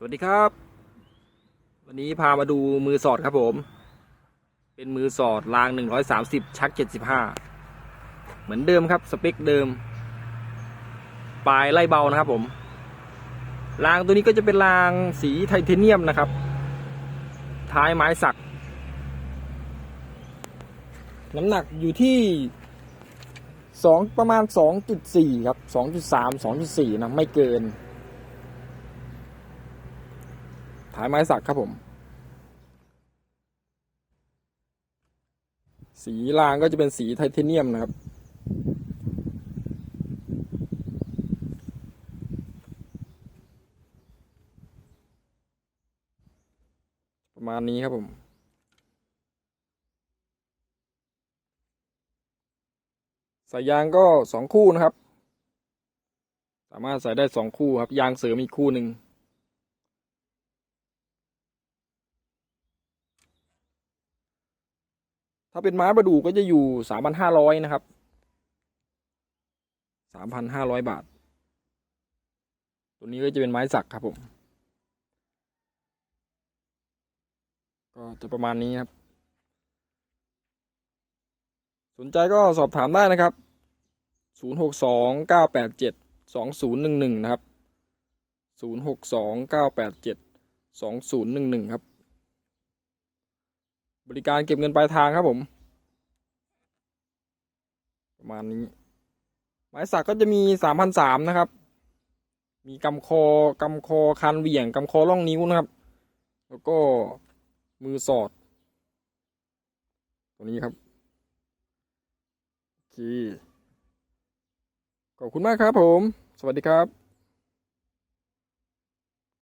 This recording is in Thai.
สวัสดีครับ วันนี้พามาดูมือสอดครับผม เป็นมือสอดราง 130 ชัก 75 เหมือนเดิมครับ สเปคเดิม ปลายไล่เบานะครับผม รางตัวนี้ก็จะเป็นรางสีไทเทเนียมนะครับ ท้ายไม้สัก น้ำหนักอยู่ที่สองประมาณ 2.4 ครับ 2.3 2.4 นะ ไม่เกิน ท้ายไม้สักครับผม สีรางก็จะเป็นสีไทเทเนียมนะครับ ประมาณนี้ครับผมสายยางก็สองคู่นะครับ สามารถใส่ได้สองคู่ครับ ยางเสริมอีกคู่หนึ่ง ถ้าเป็นไม้ประดู่ก็จะอยู่สามพันห้าร้อยนะครับสามพันห้าร้อยบาท ตัวนี้ก็จะเป็นไม้สักครับผม ก็จะประมาณนี้ครับ สนใจก็สอบถามได้นะครับศูนย์หกสองเก้าแปดเจ็ดสองศูนย์หนึ่งหนึ่งนะครับศูนย์หกสองเก้าแปดเจ็ดสองศูนย์หนึ่งหนึ่งครับ บริการเก็บเงินปลายทางครับผม ประมาณนี้ หมายสักก็จะมีสามพันสามนะครับ มีกำคอกำคอคันเหวี่ยงกำคอล่องนิ้วนะครับ แล้วก็มือสอด ตัวนี้ครับ โอเค ขอบคุณมากครับผม สวัสดีครับ